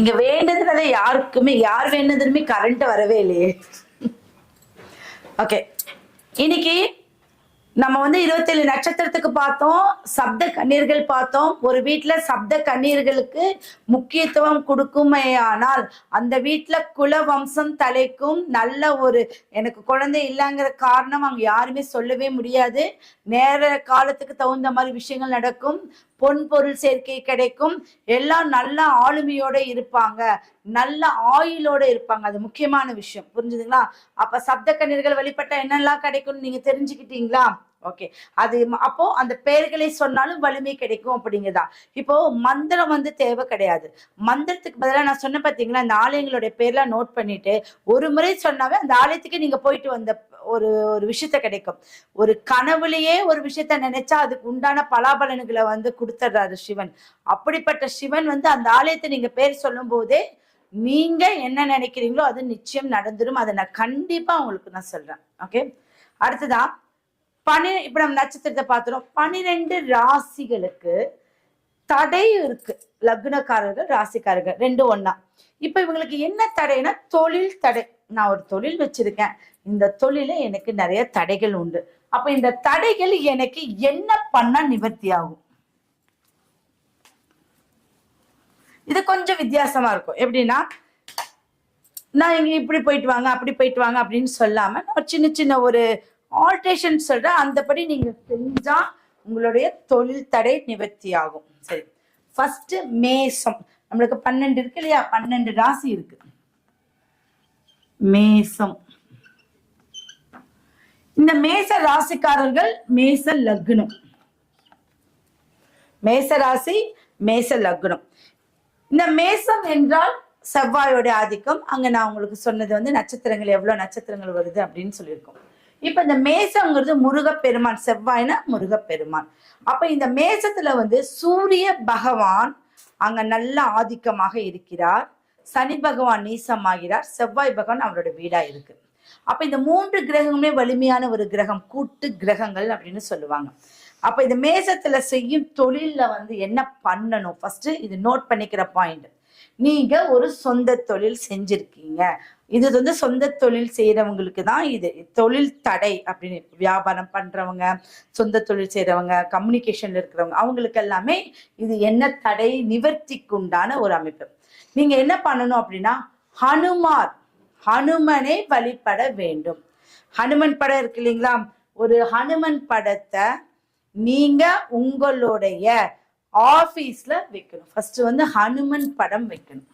நீங்க வேண்டதுனால யாருக்குமே யார் வேண்டதுமே கரண்ட் வரவே இல்லையே. ஓகே இன்னைக்கு நம்ம வந்து இருபத்தேழு நட்சத்திரத்துக்கு பார்த்தோம் சப்த கண்ணீர்கள் பார்த்தோம். ஒரு வீட்டில் சப்த கண்ணீர்களுக்கு முக்கியத்துவம் கொடுக்குமேயானால் அந்த வீட்டில் குல வம்சம் தலைக்கும் நல்ல ஒரு எனக்கு குழந்தை இல்லைங்கிற காரணம் அவங்க யாருமே சொல்லவே முடியாது. நேர காலத்துக்கு தகுந்த மாதிரி விஷயங்கள் நடக்கும். பொன் பொருள் சேர்க்கை கிடைக்கும். எல்லாம் நல்ல ஆளுமையோட இருப்பாங்க. நல்ல ஆயுளோட இருப்பாங்க. அது முக்கியமான விஷயம். புரிஞ்சுதுங்களா? அப்ப சப்த கண்ணீர்கள் வழிபட்ட என்னெல்லாம் கிடைக்கும்னு நீங்க தெரிஞ்சுக்கிட்டீங்களா? ஓகே. அது அப்போ அந்த பெயர்களை சொன்னாலும் வலிமை கிடைக்கும் அப்படிங்கிறதா. இப்போ மந்திரம் வந்து தேவை கிடையாது. மந்திரத்துக்கு பதிலாக நான் சொன்ன பார்த்தீங்களா அந்த ஆலயங்களுடைய பேர்லாம் நோட் பண்ணிட்டு ஒரு முறை சொன்னாவே அந்த ஆலயத்துக்கு நீங்க போயிட்டு வந்த ஒரு ஒரு விஷயத்த கிடைக்கும். ஒரு கனவுலயே ஒரு விஷயத்த நினைச்சா அதுக்கு உண்டான பலாபலன்களை வந்து கொடுத்துட்றாரு சிவன். அப்படிப்பட்ட சிவன் வந்து அந்த ஆலயத்தை நீங்க பேர் சொல்லும் போதே நீங்க என்ன நினைக்கிறீங்களோ அது நிச்சயம் நடந்துரும். அதை நான் கண்டிப்பா உங்களுக்கு நான் சொல்றேன். ஓகே அடுத்ததா பனி இப்ப நம்ம நட்சத்திரத்தை பார்த்துறோம். பனிரெண்டு ராசிகளுக்கு தடை இருக்கு. லக்னக்காரர்கள் ராசிக்காரர்கள். ரெண்டு ஒன்னா இப்ப இவங்களுக்கு என்ன தடைனா தொழில் தடை. நான் ஒரு தொழில் வச்சிருக்கேன். இந்த தொழில எனக்கு நிறைய தடைகள் உண்டு. அப்ப இந்த தடைகள் எனக்கு என்ன பண்ணா நிவர்த்தி ஆகும் இது கொஞ்சம் வித்தியாசமா இருக்கும். எப்படின்னா நான் இங்க இப்படி போயிட்டு வாங்க அப்படி போயிட்டு வாங்க அப்படின்னு சொல்லாம நான் சின்ன சின்ன ஒரு ஆல்ட்ரேஷன் சொல்றேன். அந்தபடி நீங்க செஞ்சா உங்களுடைய தொழில் தடை நிவர்த்தி ஆகும் சரி. ஃபர்ஸ்ட் மேசம். நம்மளுக்கு பன்னெண்டு இருக்கு இல்லையா? பன்னெண்டு ராசி இருக்கு. மேசம். இந்த மேச ராசிக்காரர்கள் மேச லக்னம். மேச ராசி மேச லக்னம். இந்த மேசம் என்றால் செவ்வாயோட ஆதிக்கம். அங்க நான் உங்களுக்கு சொன்னது வந்து நட்சத்திரங்கள் எவ்வளவு நட்சத்திரங்கள் வருது அப்படின்னு சொல்லியிருக்கோம். இப்ப இந்த மேசங்கிறது முருகப்பெருமான் செவ்வாய்னா முருகப்பெருமான். அப்ப இந்த மேசத்துல வந்து சூரிய பகவான் அங்க நல்ல ஆதிக்கமாக இருக்கிறார். சனி பகவான் நீசமாகிறார். செவ்வாய் பகவான் அவரோட வீடா இருக்கு. அப்ப இந்த மூன்று கிரகங்களுமே வலிமையான ஒரு கிரகம் கூட்டு கிரகங்கள் அப்படின்னு சொல்லுவாங்க. அப்ப இந்த மேசத்துல செய்யும் தொழில்ல வந்து என்ன பண்ணணும்? ஃபர்ஸ்ட் இது நோட் பண்ணிக்கிற பாயிண்ட் நீங்க ஒரு சொந்த தொழில் செஞ்சிருக்கீங்க. இது வந்து சொந்த தொழில் செய்யறவங்களுக்கு தான் இது. தொழில் தடை அப்படின்னு வியாபாரம் பண்றவங்க சொந்த தொழில் செய்யறவங்க கம்யூனிகேஷன்ல இருக்கிறவங்க அவங்களுக்கு எல்லாமே இது என்ன தடை நிவர்த்திக்குண்டான ஒரு அமைப்பு. நீங்க என்ன பண்ணணும் அப்படின்னா ஹனுமார் ஹனுமனை வழிபட வேண்டும். ஹனுமன் படம் இருக்கு இல்லைங்களா? ஒரு ஹனுமன் படத்தை நீங்க உங்களுடைய ஆபீஸ்ல வைக்கணும். ஃபர்ஸ்ட் வந்து ஹனுமன் படம் வைக்கணும்.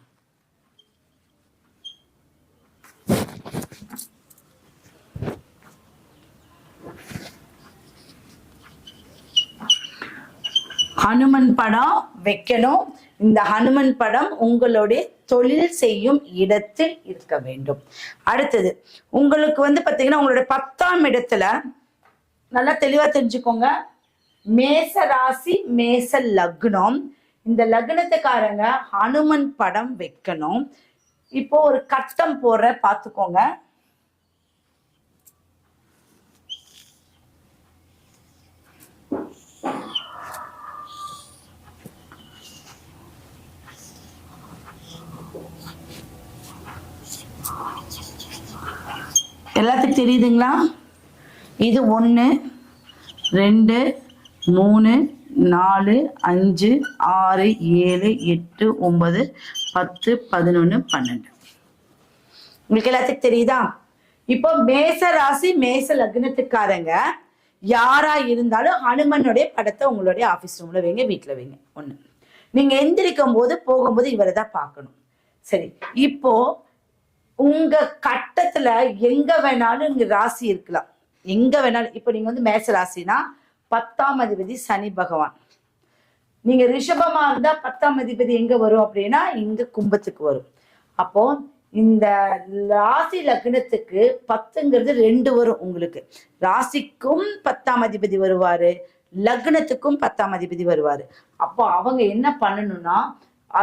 ஹனுமன் படம் வைக்கணும். இந்த ஹனுமன் படம் உங்களுடைய தொழில் செய்யும் இடத்தில் இருக்க வேண்டும். அடுத்தது உங்களுக்கு வந்து பாத்தீங்கன்னா உங்களுடைய பத்தாம் இடத்துல நல்லா தெளிவா தெரிஞ்சுக்கோங்க. மேச ராசி மேச லக்னம். இந்த லக்னத்துக்காரங்க ஹனுமன் படம் வைக்கணும். இப்போ ஒரு கட்டம் போடுற பார்த்துக்கோங்க எல்லாத்துக்கும் தெரியுதுங்களா? இது ஒன்று ரெண்டு மூணு நாலு அஞ்சு ஆறு ஏழு எட்டு ஒன்பது பத்து பதினொன்று பன்னெண்டு. உங்களுக்கு எல்லாத்துக்கும் தெரியுதா? இப்போ மேச ராசி மேச லக்னத்துக்காரங்க யாரா இருந்தாலும் ஹனுமனுடைய படத்தை உங்களுடைய ஆபீஸ் ரூம்ல வைங்க வீட்டில் வைங்க. ஒன்று நீங்க எந்திரிக்கும் போது போகும்போது இவரை தான் பார்க்கணும். சரி இப்போ உங்க கட்டத்துல எங்க வேணாலும் இங்க ராசி இருக்கலாம். எங்க வேணாலும் இப்போ நீங்க வந்து மேச ராசினா பத்தாம் அதிபதி சனி பகவான். நீங்க ரிஷபமா இருந்தா பத்தாம் அதிபதி எங்க வரும் அப்படின்னா இங்க கும்பத்துக்கு வரும். அப்போ இந்த ராசி லக்னத்துக்கு பத்துங்கிறது ரெண்டு வரும் உங்களுக்கு. ராசிக்கும் பத்தாம் அதிபதி வருவாரு லக்னத்துக்கும் பத்தாம் அதிபதி வருவாரு. அப்போ அவங்க என்ன பண்ணணும்னா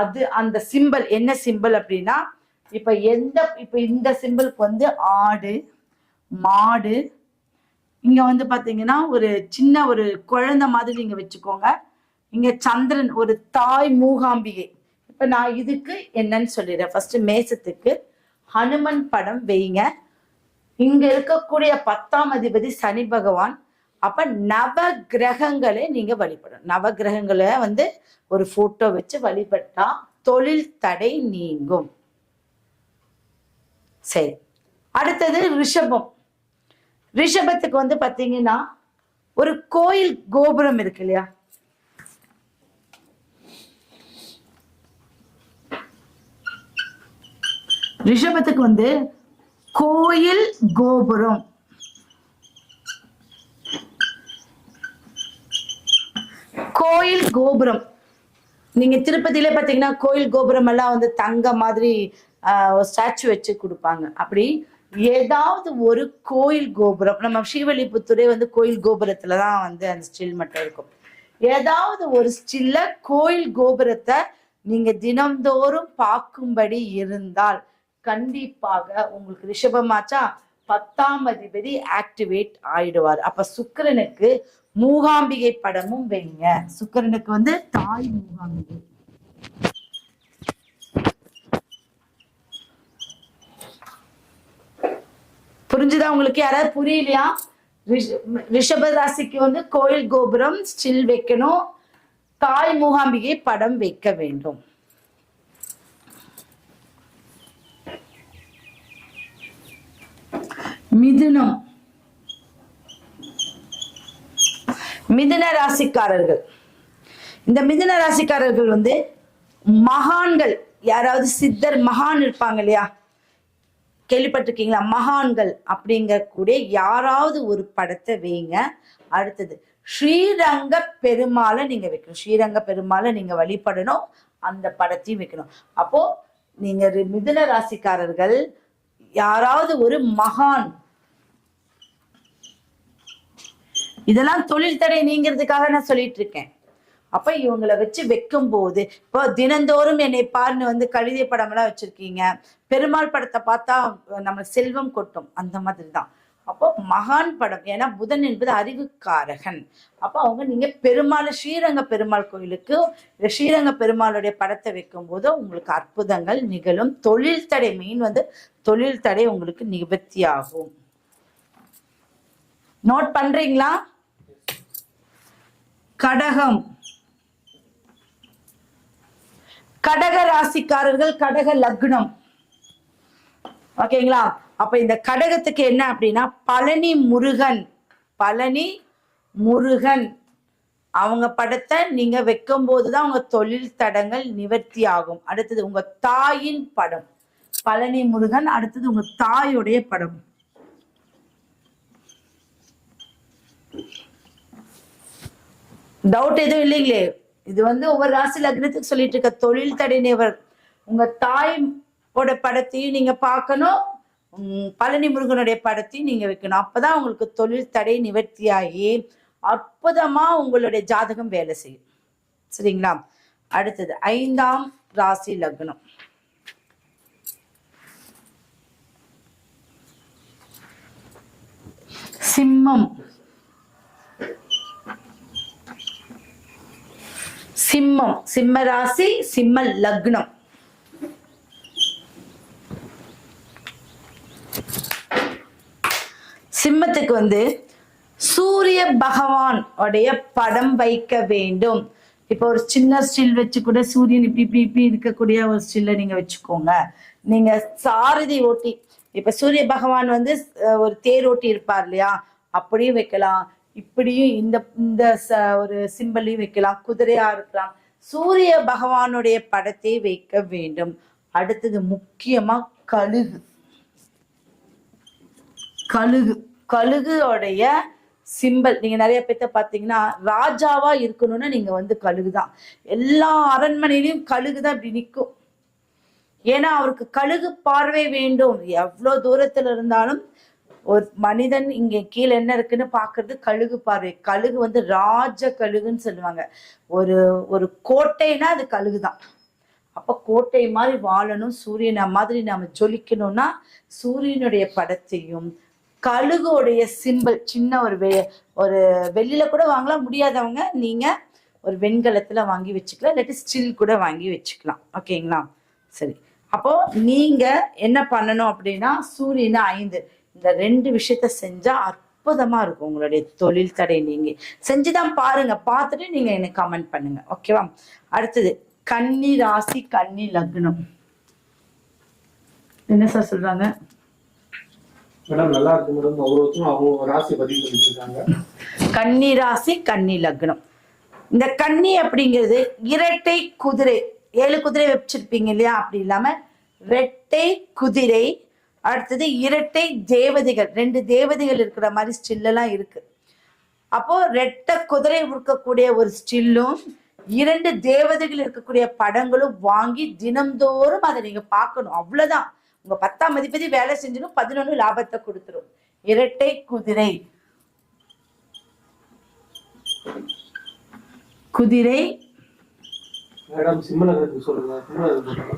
அது அந்த சிம்பல் என்ன சிம்பல் அப்படின்னா இப்ப எந்த இப்ப இந்த சிம்பிளுக்கு வந்து ஆடு மாடு இங்க வந்து பாத்தீங்கன்னா ஒரு சின்ன ஒரு குழந்தை மாதிரி நீங்க வச்சுக்கோங்க. இங்க சந்திரன் ஒரு தாய் மூகாம்பிகை. இப்ப நான் இதுக்கு என்னன்னு சொல்லிடுறேன். ஃபர்ஸ்ட் மேசத்துக்கு ஹனுமன் படம் வைங்க. இங்க இருக்கக்கூடிய பத்தாம் அதிபதி சனி பகவான். அப்ப நவ கிரகங்களை நீங்க வழிபடணும். நவ கிரகங்களை வந்து ஒரு போட்டோ வச்சு வழிபட்டா தொழில் தடை நீங்கும். சரி. அடுத்தது ரிஷபம். ரிஷபத்துக்கு வந்து பாத்தீங்கன்னா ஒரு கோயில் கோபுரம் இருக்கு இல்லையா? ரிஷபத்துக்கு வந்து கோயில் கோபுரம். கோயில் கோபுரம். நீங்க திருப்பதியில பாத்தீங்கன்னா கோயில் கோபுரம் எல்லாம் வந்து தங்க மாதிரி ஸ்டாச்சு வச்சு கொடுப்பாங்க. அப்படி ஏதாவது ஒரு கோயில் கோபுரம் நம்ம ஸ்ரீவல்லிபுத்தூரே வந்து கோயில் கோபுரத்துல தான் வந்து அந்த ஸ்டில் மட்டும் இருக்கும். ஏதாவது ஒரு ஸ்டில்ல கோயில் கோபுரத்தை நீங்க தினம்தோறும் பார்க்கும்படி இருந்தால் கண்டிப்பாக உங்களுக்கு ரிஷபமாச்சா பத்தாம் அதிபதி ஆக்டிவேட் ஆயிடுவார். அப்ப சுக்கரனுக்கு மூகாம்பிகை படமும் வைங்க. சுக்கரனுக்கு வந்து தாய் மூகாம்பிகை. புரிஞ்சுதா உங்களுக்கு யாராவது புரியலையா? ரிஷப ராசிக்கு வந்து கோயில் கோபுரம் ஸ்டில் வைக்கணும். தாய் மூகாம்பிகை படம் வைக்க வேண்டும். மிதுனம். மிதுன ராசிக்காரர்கள். இந்த மிதுன ராசிக்காரர்கள் வந்து மகான்கள். யாராவது சித்தர் மகான் இருப்பாங்க இல்லையா? கேள்விப்பட்டிருக்கீங்களா? மகான்கள் அப்படிங்கக்கூடிய யாராவது ஒரு படத்தை வைங்க. அடுத்தது ஸ்ரீரங்க பெருமாளை நீங்க வைக்கணும். ஸ்ரீரங்க பெருமாளை நீங்க வழிபடணும். அந்த படத்தையும் வைக்கணும். அப்போ நீங்க மிதுன ராசிக்காரர்கள் யாராவது ஒரு மகான் இதெல்லாம் தொழில் தடை நீங்கிறதுக்காக நான் சொல்லிட்டு இருக்கேன். அப்ப இவங்களை வச்சு வைக்கும் போது இப்போ தினந்தோறும் என்னை பாருன்னு வந்து கவிதை படம் எல்லாம் வச்சிருக்கீங்க. பெருமாள் படத்தை பார்த்தா நம்ம செல்வம் கொட்டும். அந்த மாதிரி தான் அப்போ மகான் படம் ஏன்னா புதன் என்பது அறிவுக்காரகன். அப்போ அவங்க நீங்க பெருமாள் ஸ்ரீரங்க பெருமாள் கோயிலுக்கு ஸ்ரீரங்க பெருமாளுடைய படத்தை வைக்கும் போது உங்களுக்கு அற்புதங்கள் நிகழும். தொழில் தடை மெயின் வந்து தொழில் தடை உங்களுக்கு நிவர்த்தி நோட் பண்றீங்களா? கடகம். கடக ராசிக்காரர்கள் கடக லக்னம். ஓகேங்களா? அப்ப இந்த கடகத்துக்கு என்ன அப்படின்னா பழனி முருகன். பழனி முருகன். அவங்க படத்தை நீங்க வைக்கும் போதுதான் உங்க தொழில் தடங்கள் நிவர்த்தி ஆகும். அடுத்தது உங்க தாயின் படம். பழனி முருகன் அடுத்தது உங்க தாயுடைய படம். டவுட் எதுவும் இல்லைங்களே? இது வந்து ஒவ்வொரு ராசி லக்னத்துக்கு சொல்லிட்டு இருக்க தொழில் தடை நிவர். உங்க தாயோட படத்தையும் நீங்க பார்க்கணும். உம், பழனி முருகனுடைய படத்தையும் நீங்க வைக்கணும். அப்பதான் உங்களுக்கு தொழில் தடை நிவர்த்தியாகி அற்புதமா உங்களுடைய ஜாதகம் வேலை செய்யும். சரிங்களா? அடுத்தது ஐந்தாம் ராசி லக்னம். சிம்மம். சிம்மம் சிம்ம ராசி சிம்ம லக்னம். சிம்மத்துக்கு வந்து சூரிய பகவான் உடைய படம் வைக்க வேண்டும். இப்போ ஒரு சின்ன ஸ்டில் வச்சு கூட சூரியன் இப்படி இப்படி இப்படி இருக்கக்கூடிய ஒரு ஸ்டில்ல நீங்க வச்சுக்கோங்க. நீங்க சாரதி ஓட்டி இப்ப சூரிய பகவான் வந்து ஒரு தேர் ஓட்டி இருப்பார் இல்லையா? அப்படியும் வைக்கலாம். இப்படியும் இந்த இந்த ஒரு சிம்பிளையும் வைக்கலாம். குதிரையா இருக்கலாம். சூரிய பகவானுடைய படத்தை வைக்க வேண்டும். அடுத்தது முக்கியமா கழுகு. கழுகு. கழுகுடைய சிம்பல் நீங்க நிறைய பேர்த்த பாத்தீங்கன்னா ராஜாவா இருக்கணும்னா நீங்க வந்து கழுகுதான். எல்லா அரண்மனையிலையும் கழுகுதான் இப்படி நிக்கும். ஏன்னா அவருக்கு கழுகு பார்வை வேண்டும். எவ்வளவு தூரத்துல இருந்தாலும் ஒரு மனிதன் இங்க கீழே என்ன இருக்குன்னு பாக்குறது கழுகு பார்வை. கழுகு வந்து ராஜ கழுகுன்னு சொல்லுவாங்க. ஒரு ஒரு கோட்டைனா அது கழுகுதான். அப்ப கோட்டை மாதிரி வாழணும் சூரியனை மாதிரி நாம ஜொலிக்கணும்னா சூரியனுடைய படத்தையும் கழுகுடைய சிம்பல் சின்ன ஒரு வெ ஒரு வெளியில கூட வாங்கலாம் முடியாதவங்க நீங்க ஒரு வெண்கலத்துல வாங்கி வச்சுக்கலாம் இல்லாட்டி ஸ்டில் கூட வாங்கி வச்சுக்கலாம். ஓகேங்களா சரி. அப்போ நீங்க என்ன பண்ணணும் அப்படின்னா சூரியன் ஐந்து இந்த ரெண்டு விஷயத்த செஞ்சா அற்புதமா இருக்கும் உங்களுடைய தொழில் தடை நீங்க. செஞ்சுதான் பாருங்க பார்த்துட்டு நீங்க எனக்கு கமெண்ட் பண்ணுங்க. ஓகேவா அடுத்தது கன்னி ராசி கன்னி லக்னம். என்ன சார் சொல்றாங்க? மேடம் நல்லா இருக்கு மேடம் ஒவ்வொருத்தரும் அவங்க ராசி பதிவு பண்ணிட்டு இருக்காங்க. கன்னி ராசி கன்னி லக்னம். இந்த கன்னி அப்படிங்கிறது இரட்டை குதிரை. ஏழு குதிரை வச்சிருப்பீங்க இல்லையா? அப்படி இல்லாம ரெட்டை குதிரை அடுத்தது இரட்டை தேவதைகள். ரெண்டு தேவதைகள் இருக்கிற மாதிரி ஸ்டில்லெல்லாம் இருக்கு. அப்போ ரெட்டை குதிரை இருக்கக்கூடிய ஒரு ஸ்டில்லும் இரண்டு தேவதைகள் இருக்கக்கூடிய படங்களும் வாங்கி தினம்தோறும் அதை நீங்க பார்க்கணும். அவ்வளவுதான். உங்க பத்தாம் மதிப்பதி வேலை செஞ்சிடும் பதினொன்னு லாபத்தை கொடுத்துரும். இரட்டை குதிரை. குதிரை. மேடம் சிம்மநகரத்துக்கு சொல்லுங்க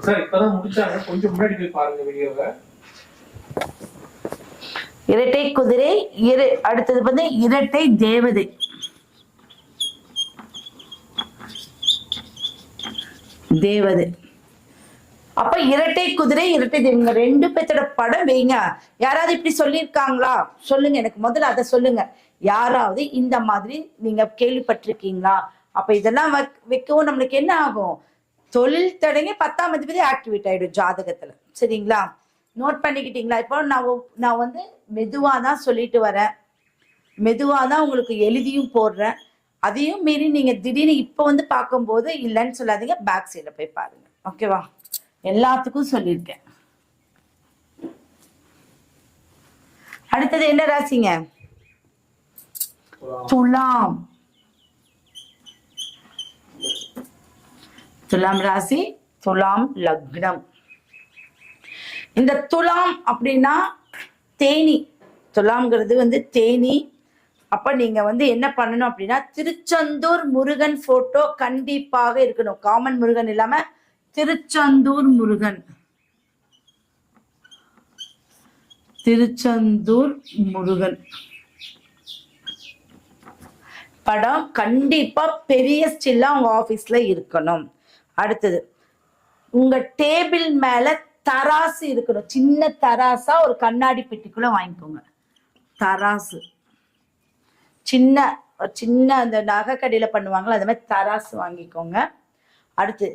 சார் இப்பதான் முடிச்சாங்க. கொஞ்சம் முன்னாடி போய் பாருங்க வீடியோவை. இரட்டை குதிரை இரு அடுத்தது வந்து இரட்டை தேவதை. தேவதை. அப்ப இரட்டை குதிரை இரட்டை தேவங்க ரெண்டு பேர்த்தோட படம் வைங்க. யாராவது இப்படி சொல்லியிருக்காங்களா? சொல்லுங்க எனக்கு முதல்ல அதை சொல்லுங்க. யாராவது இந்த மாதிரி நீங்க கேள்விப்பட்டிருக்கீங்களா? அப்ப இதெல்லாம் வைக்கவும் நம்மளுக்கு என்ன ஆகும்? தொழில் தடங்கி பத்தாம் தேதி ஆக்டிவேட் ஆயிடும் ஜாதகத்துல. சரிங்களா? நோட் பண்ணிக்கிட்டீங்களா? இப்போ நான் நான் வந்து மெதுவா தான் சொல்லிட்டு வரேன். மெதுவா தான் உங்களுக்கு எழுதியும் போடுறேன். அதையும் மீறி நீங்க திடீர்னு இப்போ வந்து பார்க்கும்போது இல்லைன்னு சொல்லாதீங்க. பேக் சைட்ல போய் பாருங்க. ஓகேவா எல்லாத்துக்கும் சொல்லியிருக்கேன். அடுத்தது என்ன ராசிங்க? துலாம். துலாம் ராசி துலாம் லக்னம். இந்த துலாம் அப்படின்னா தேனி. துலாம்ங்கிறது வந்து தேனி. அப்ப நீங்க வந்து என்ன பண்ணணும் அப்படின்னா திருச்செந்தூர் முருகன் போட்டோ கண்டிப்பாக இருக்கணும். காமன் முருகன் இல்லாம திருச்செந்தூர் முருகன். திருச்செந்தூர் முருகன். படம் கண்டிப்பா பெரிய ஸ்டில்லா உங்க ஆபீஸ்ல இருக்கணும். அடுத்தது உங்க டேபிள் மேல தராசு இருக்கணும் சின்ன தராசா ஒரு கண்ணாடி பெட்டிக்குள்ள வாங்கிக்கோங்க. தராசு. சின்ன ஒரு சின்ன அந்த நகை கடையில பண்ணுவாங்களா அந்த மாதிரி தராசு வாங்கிக்கோங்க. அடுத்து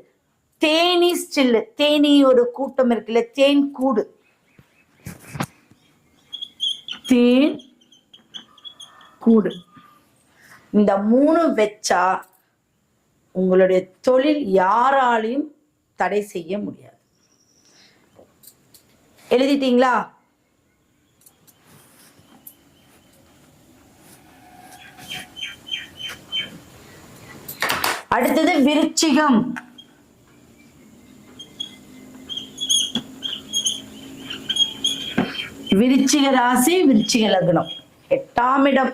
தேனி ஸ்டில்லு தேனியோட கூட்டம் இருக்குல்ல தேன் கூடு. தேன் கூடு. இந்த மூணு வச்சா உங்களுடைய தொழில் யாராலையும் தடை செய்ய முடியாது. எழுதிட்டீங்களா? அடுத்தது விருச்சிகம். விருச்சிக ராசி விருச்சிக லக்னம். எட்டாம் இடம்.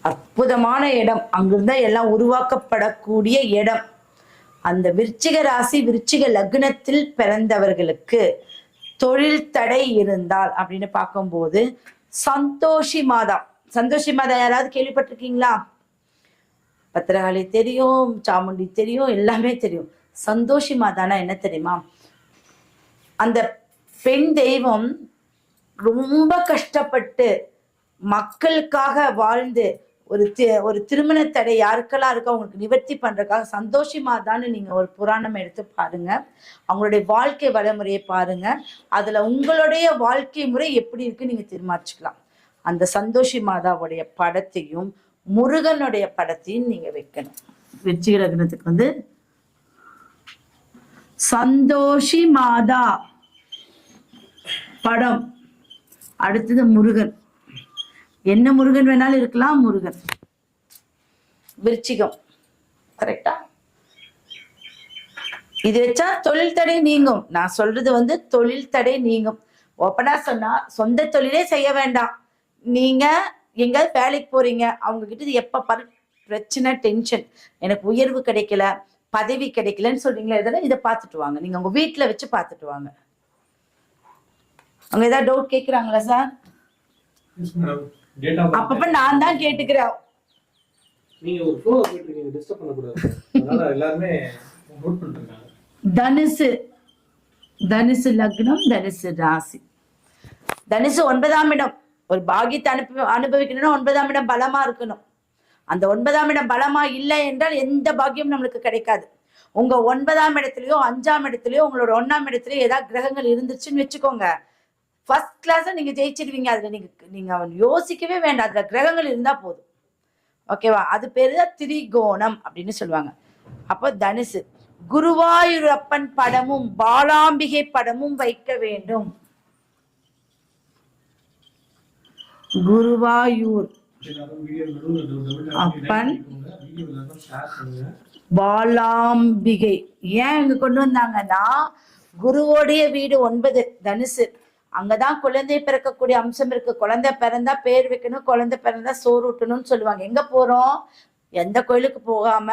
அற்புதமான இடம். அங்கிருந்தா எல்லாம் உருவாக்கப்படக்கூடிய இடம். அந்த விருச்சிக ராசி விருச்சிக லக்னத்தில் பிறந்தவர்களுக்கு தொழில் தடை இருந்தால் அப்படின்னு பார்க்கும்போது சந்தோஷி மாதா. சந்தோஷி மாதா யாராவது கேள்விப்பட்டிருக்கீங்களா? பத்திரகாளி தெரியும் சாமுண்டி தெரியும் எல்லாமே தெரியும். சந்தோஷி மாதானா என்ன தெரியுமா? அந்த பெண் தெய்வம் ரொம்ப கஷ்டப்பட்டு மக்களுக்காக வாழ்ந்து ஒரு தி ஒரு திருமண தடை யாருக்கெல்லாம் இருக்கோ அவங்களுக்கு நிவர்த்தி பண்றதுக்காக சந்தோஷி மாதான்னு நீங்க ஒரு புராணம் எடுத்து பாருங்க. அவங்களுடைய வாழ்க்கை வழிமுறையை பாருங்க. அதுல உங்களுடைய வாழ்க்கை முறை எப்படி இருக்கு நீங்க தீர்மானிச்சுக்கலாம். அந்த சந்தோஷி மாதாவுடைய படத்தையும் முருகனுடைய படத்தையும் நீங்க வைக்கணும். வெற்றி லக்னத்துக்கு வந்து சந்தோஷி மாதா படம். அடுத்தது முருகன். என்ன முருகன் வேணாலும் இருக்கலாம் முருகன். விருச்சிகம். கரெக்டா இது வச்சா தொழில் தடை நீங்கும். நான் சொல்றது வந்து தொழில் தடை நீங்கும். ஓப்பனா சொன்னா சொந்த தொழிலே செய்ய வேண்டாம். நீங்க எங்கேயாவது வேலைக்கு போறீங்க அவங்க கிட்ட இது எப்ப பாரு பிரச்சனை டென்ஷன் எனக்கு உயர்வு கிடைக்கல பதவி கிடைக்கலன்னு சொல்றீங்களா இதெல்லாம் இதை பார்த்துட்டு வாங்க. நீங்க உங்க வீட்டுல வச்சு பார்த்துட்டு வாங்க. அவங்க ஏதாவது டவுட் கேக்குறாங்களா சார் அப்பப்ப நான் தான் கேட்டுக்கிறேன். நீங்க ஒரு ஃப்ளோ போயிட்டு இருக்கீங்க டிஸ்டர்ப் பண்ணக்கூடாது. அதனால எல்லாருமே நோட் பண்ணிருக்காங்க தனுசு. தனுசு லக்னம் தனுசு ராசி. தனுசு ஒன்பதாம் இடம். ஒரு பாகியத்தை அனுப்பி அனுபவிக்கணும்னா ஒன்பதாம் இடம் பலமா இருக்கணும். அந்த ஒன்பதாம் இடம் பலமா இல்லை என்றால் எந்த பாக்கியம் நம்மளுக்கு கிடைக்காது. உங்க ஒன்பதாம் இடத்துலயோ அஞ்சாம் இடத்துலயோ உங்களோட ஒண்ணாம் இடத்துலயோ ஏதாவது கிரகங்கள் இருந்துச்சுன்னு வச்சுக்கோங்க. ஃபர்ஸ்ட் கிளாஸ் நீங்க ஜெயிச்சிடுவீங்க அதுல நீங்க நீங்க யோசிக்கவே வேண்டாம். அதுல கிரகங்கள் இருந்தா போதும். ஓகேவா அது பேரு தான் திரிகோணம் அப்படின்னு சொல்லுவாங்க. அப்போ தனுசு குருவாயூரப்பன் படமும் பாலாம்பிகை படமும் வைக்க வேண்டும். குருவாயூர் அப்பன். பாலாம்பிகை. ஏன் இங்க கொண்டு வந்தாங்கன்னா குருவோடைய வீடு ஒன்பது தனுசு. அங்கதான் குழந்தை பிறக்கக்கூடிய அம்சம் இருக்கு. குழந்தை பிறந்தா பேர் வைக்கணும் குழந்தை பிறந்தா சோறு ஊட்டணும்னு சொல்லுவாங்க. எங்க போறோம்? எந்த கோயிலுக்கு போகாம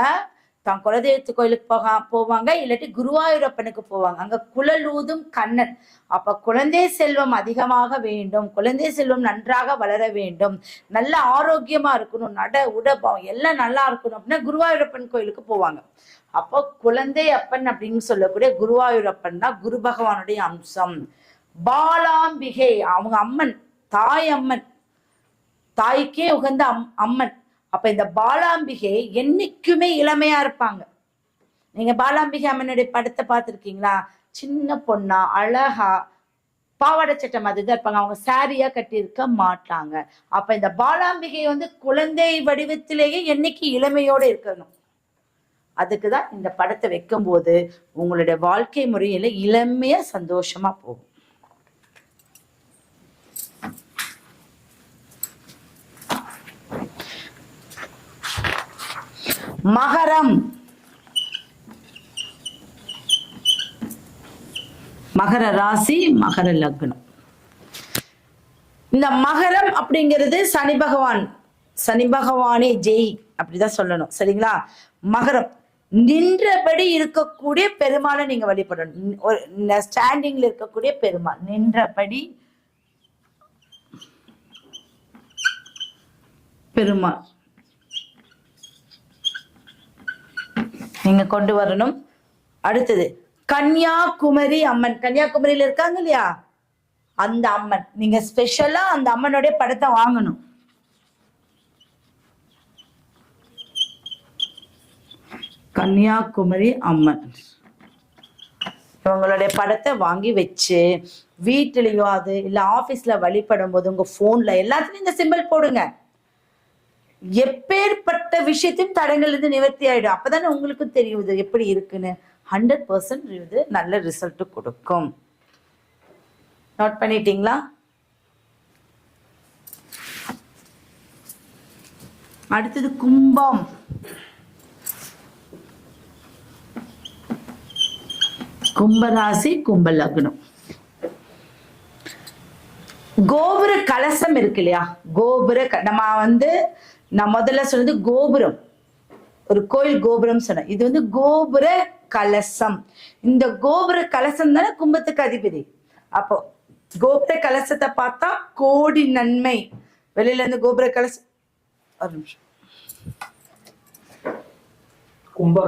தான் குலதெய்வத்து கோயிலுக்கு போகா போவாங்க. இல்லாட்டி குருவாயூரப்பனுக்கு போவாங்க. அங்க குழலூதும் கண்ணன். அப்ப குழந்தை செல்வம் அதிகமாக வேண்டும். குழந்தை செல்வம் நன்றாக வளர வேண்டும். நல்ல ஆரோக்கியமா இருக்கணும். நட உடபம் எல்லாம் நல்லா இருக்கணும் அப்படின்னா குருவாயூரப்பன் கோயிலுக்கு போவாங்க. அப்போ குழந்தை அப்பன் அப்படின்னு சொல்லக்கூடிய குருவாயூரப்பன் தான் குரு பகவானுடைய அம்சம். பாலாம்பிகை அவங்க அம்மன் தாய் அம்மன் தாய்க்கே உகந்த அம் அம்மன். அப்ப இந்த பாலாம்பிகை என்னைக்குமே இளமையா இருப்பாங்க. நீங்க பாலாம்பிகை அம்மனுடைய படத்தை பார்த்துருக்கீங்களா? சின்ன பொண்ணா அழகா பாவாடை சட்டை மாதிரி தான் இருப்பாங்க. அவங்க சாரியா கட்டியிருக்க மாட்டாங்க. அப்ப இந்த பாலாம்பிகை வந்து குழந்தை வடிவத்திலேயே என்னைக்கு இளமையோட இருக்கணும். அதுக்கு தான் இந்த படத்தை வைக்கும்போது உங்களுடைய வாழ்க்கை முறையில இளமையா சந்தோஷமா போகும். மகரம். மகர ராசி மகர லக்னம். இந்த மகரம் அப்படிங்கிறது சனி பகவான். சனி பகவானே ஜெய் அப்படிதான் சொல்லணும். சரிங்களா? மகரம். நின்றபடி இருக்கக்கூடிய பெருமாளை நீங்க வழிபடணும். ஒரு ஸ்டாண்டிங்ல இருக்கக்கூடிய பெருமாள். நின்றபடி பெருமாள். நீங்க கொண்டு வரணும். அடுத்தது கன்னியாகுமரி அம்மன். கன்னியாகுமரியில இருக்காங்க இல்லையா? அந்த அம்மன். நீங்க ஸ்பெஷலா அந்த அம்மனுடைய படத்தை வாங்கணும். கன்னியாகுமரி அம்மன். இவங்களுடைய படத்தை வாங்கி வச்சு வீட்டுலயோ அது இல்ல ஆபீஸ்ல வழிபடும் போது உங்க போன்ல எல்லாத்துலயும் இந்த சிம்பிள் போடுங்க. எப்பேற்பட்ட விஷயத்தையும் தடங்கள் இருந்து நிவர்த்தி ஆயிடும். அப்பதானே உங்களுக்கும் தெரியும் இது எப்படி இருக்குன்னு. ஹண்ட்ரட் பர்சன்ட் இது நல்ல ரிசல்ட் கொடுக்கும். நோட் பண்ணிட்டீங்களா? அடுத்தது கும்பம். கும்பராசி கும்ப லக்னம். கோபுர கலசம் இருக்கு இல்லையா? கோபுர நம்ம வந்து நான் முதல்ல சொன்னது கோபுரம். ஒரு கோயில் கோபுரம் சொன்னேன். இது வந்து கோபுர கலசம். இந்த கோபுர கலசம் தானே கும்பத்துக்கு அதிபதி. அப்போ கோபுர கலசத்தை பார்த்தா கோடி நன்மை. வெளியில இருந்து கோபுர கலசம். ஒரு நிமிஷம். கும்ப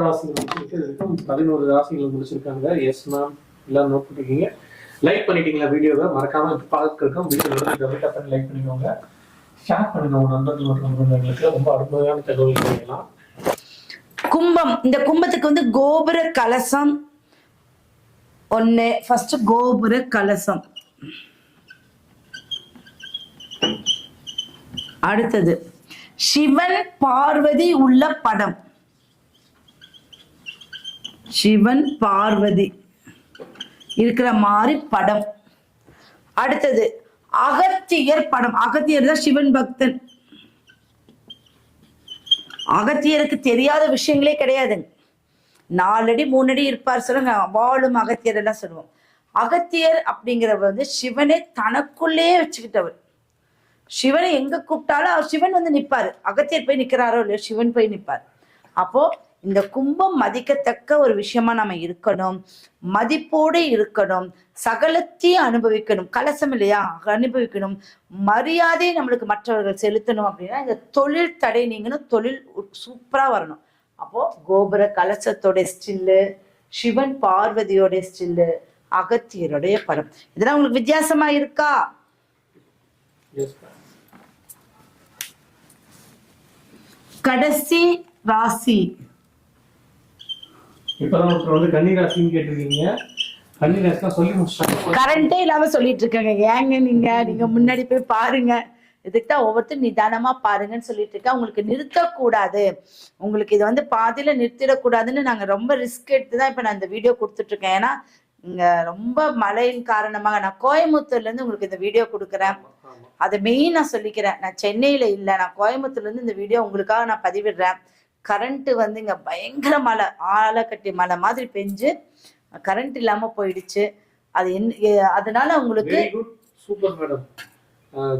பதினோரு ராசிகள் முடிச்சிருக்காங்க. எஸ் மேம் எல்லாம் நோட் பண்ணிருக்கீங்க லைக் பண்ணிட்டீங்களா வீடியோவை? மறக்காம இப்ப வீடியோ பண்ணி லைக் பண்ணிக்கோங்க. ஷேர் பண்ணுங்க. உங்க நண்பர்கள் மற்றும் நண்பர்களுக்கு ரொம்ப அருமையான தகவல்கள் எல்லாம் கும்பம். இந்த கும்பத்துக்கு வந்து கோபுர கலசம் ஒண்ணு. ஃபர்ஸ்ட் கோபுர கலசம். அடுத்தது சிவன் பார்வதி உள்ள படம். சிவன் பார்வதி இருக்கிற மாதிரி படம். அடுத்தது அகத்தியர் படம் அகத்தியர் தான் சிவன் பக்தன். அகத்தியருக்கு தெரியாத விஷயங்களே கிடையாதுங்க நாலடி மூணடி இருப்பார் சொல்லுங்க. வாழும் அகத்தியர் எல்லாம் சொல்லுவோம். அகத்தியர் அப்படிங்கிறவர் வந்து சிவனை தனக்குள்ளே வச்சுக்கிட்டவர். சிவனை எங்க கூப்பிட்டாலும் அவர் சிவன் வந்து நிப்பாரு. அகத்தியர் போய் நிக்கிறாரோ இல்லையோ சிவன் போய் நிப்பார். அப்போ இந்த கும்பம் மதிக்கத்தக்க ஒரு விஷயமா நம்ம இருக்கணும். மதிப்போடு இருக்கணும். சகலத்தையும் அனுபவிக்கணும். கலசம் இல்லையா? அனுபவிக்கணும். மரியாதை நம்மளுக்கு மற்றவர்கள் செலுத்தணும் அப்படின்னா இந்த தொழில் தடை நீங்கணும். தொழில் சூப்பரா வரணும். அப்போ கோபுர கலசத்தோட ஸ்டில்லு சிவன் பார்வதியோட ஸ்டில்லு அகத்தியருடைய படம். இதெல்லாம் உங்களுக்கு வித்தியாசமா இருக்கா? கடைசி ராசி. இப்பதான் ஒருத்தர் வந்து கன்னிராசின்னு கேட்டிருக்கீங்க. கன்னிராசிலாம் சொல்லி முடிச்சிட்டாங்க. கரண்டே இல்லாம சொல்லிட்டு இருக்காங்க ஏங்க நீங்க? நீங்க முன்னாடி போய் பாருங்க. இதுக்கு தான் ஒவ்வொருத்தரும் நிதானமா பாருங்கன்னு சொல்லிட்டு இருக்கேன் உங்களுக்கு நிறுத்தக்கூடாது. உங்களுக்கு இது வந்து பாதியில நிறுத்திடக்கூடாதுன்னு நாங்க ரொம்ப ரிஸ்க் எடுத்து தான் இப்ப நான் இந்த வீடியோ கொடுத்துட்டு இருக்கேன் ஏன்னா இங்க ரொம்ப மழையின் காரணமாக நான் கோயம்புத்தூர்ல இருந்து உங்களுக்கு இந்த வீடியோ கொடுக்குறேன். அதை மெயின் நான் சொல்லிக்கிறேன். நான் சென்னையில இல்லை. நான் கோயம்புத்தூர்ல இருந்து இந்த வீடியோ உங்களுக்காக நான் பதிவிடுறேன். கரண்ட் வந்து இங்க பயங்கர மழை ஆலக்கட்டி மழை மாதிரி பெஞ்சு கரண்ட் இல்லாம போயிடுச்சு. அது என்ன எ- அதனால உங்களுக்கு super madam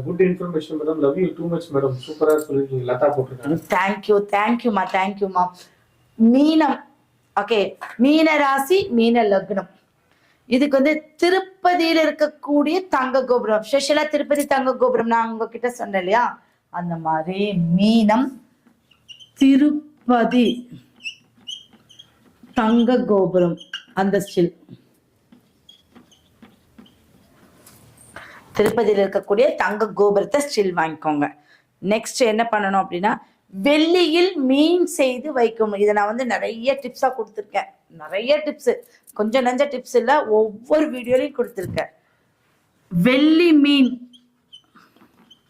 good information madam love you too much madam சூப்பரா சொல்லிருக்கீங்க. லதா போட்டிருக்காங்க. தேங்க்யூ தேங்க்யூமா தேங்க்யூமா மீனம் ஓகே மீன ராசி மீன லக்னம். இதுக்கு வந்து திருப்பதியில இருக்கக்கூடிய தங்க கோபுரம் ஸ்பெஷலா திருப்பதி தங்க கோபுரம் நான் உங்ககிட்ட சொன்னேன் இல்லையா? அந்த மாதிரி மீனம் திருப்பதி தங்க கோபுரம் அந்த ஸ்டில் திருப்பதியில் இருக்கக்கூடிய தங்க கோபுரத்தை ஸ்டில் வாங்கிக்கோங்க. நெக்ஸ்ட் என்ன பண்ணணும் அப்படின்னா வெள்ளியில் மீன் செய்து வைக்கணும் இதை நான் வந்து நிறைய டிப்ஸாக கொடுத்துருக்கேன். நிறைய டிப்ஸ் கொஞ்சம் நஞ்ச டிப்ஸ் இல்லை ஒவ்வொரு வீடியோலையும் கொடுத்துருக்கேன். வெள்ளி மீன் இது ராசிக்கா லக்னமான்னு ரெண்டு பேர் கேட்டிருக்காங்க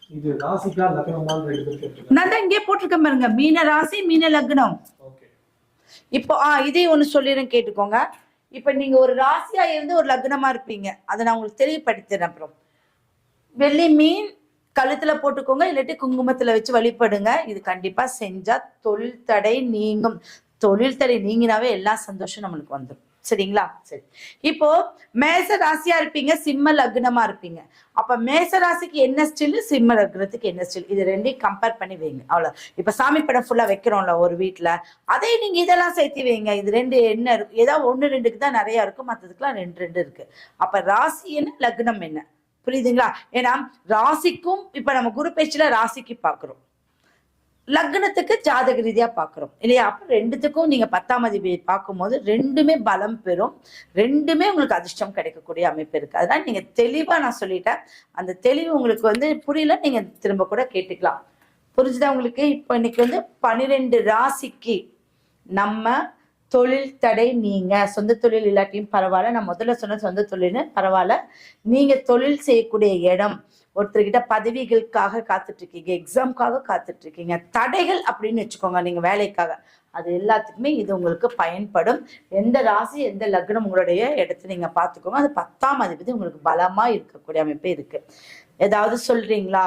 நான் தான் இங்கே போட்டிருக்கேன் பாருங்க. மீன ராசி மீன லக்னம். ஓகே. இப்போ ஆ இதையும் ஒன்று சொல்லிடுறேன் கேட்டுக்கோங்க. இப்போ நீங்க ஒரு ராசியா இருந்து ஒரு லக்னமா இருப்பீங்க. அதை நான் உங்களுக்கு தெளிவுபடுத்துறேன் அப்புறம். வெள்ளி மீன் கழுத்துல போட்டுக்கோங்க இல்லாட்டி குங்குமத்துல வச்சு வழிபடுங்க. இது கண்டிப்பா செஞ்சா தொழில் தடை நீங்கும். தொழில் தடை நீங்கினாவே எல்லா சந்தோஷம் நம்மளுக்கு வந்துடும் சரிங்களா? சரி. இப்போ மேச ராசியா இருப்பீங்க சிம்ம லக்னமா இருப்பீங்க. அப்ப மேச ராசிக்கு என்ன ஸ்டில் சிம்ம லக்னத்துக்கு என்ன ஸ்டில் இது ரெண்டையும் கம்பேர் பண்ணி வைங்க. அவ்வளவு இப்ப சாமி படம் ஃபுல்லா வைக்கிறோம்ல ஒரு வீட்ல. அதே நீங்க இதெல்லாம் சேர்த்து வைங்க. இது ரெண்டு என்ன இருக்கு ஏதாவது ஒண்ணு ரெண்டுக்கு தான் நிறைய இருக்கும் மற்றதுக்குலாம் ரெண்டு ரெண்டு இருக்கு. அப்ப ராசி என்ன லக்னம் என்ன? புரியுதுங்களா? ஏன்னா ராசிக்கும் இப்ப நம்ம குரு பேச்சுல ராசிக்கு பாக்குறோம் லக்னத்துக்கு ஜாதக ரீதியா பாக்குறோம். இல்லையா? அப்ப ரெண்டுத்துக்கும் நீங்க பத்தாம் அதிபதி பார்க்கும்போது ரெண்டுமே பலம் பெறும். ரெண்டுமே உங்களுக்கு அதிர்ஷ்டம் கிடைக்கக்கூடிய அமைப்பு இருக்கு. அதனால நீங்க தெளிவா நான் சொல்லிட்டேன். அந்த தெளிவு உங்களுக்கு வந்து புரியல நீங்க திரும்ப கூட கேட்டுக்கலாம். புரிஞ்சுதா உங்களுக்கு? இப்போ இன்னைக்கு வந்து பன்னிரெண்டு ராசிக்கு நம்ம தொழில் தடை நீங்க. சொந்த தொழில் இல்லாட்டியும் பரவாயில்ல. நான் முதல்ல சொன்ன சொந்த தொழில்னு பரவாயில்ல. நீங்க தொழில் செய்யக்கூடிய இடம் ஒருத்தர்கிட்ட பதவிகளுக்காக காத்துட்டு இருக்கீங்க எக்ஸாம்க்காக காத்துட்டு இருக்கீங்க தடைகள் அப்படின்னு வச்சுக்கோங்க நீங்க வேலைக்காக. அது எல்லாத்துக்குமே இது உங்களுக்கு பயன்படும். எந்த ராசி எந்த லக்னம் உங்களுடைய இடத்த நீங்க பார்த்துக்கோங்க. அது பத்தாம் அதிபதி உங்களுக்கு பலமா இருக்கக்கூடிய அமைப்பு இருக்கு. ஏதாவது சொல்றீங்களா?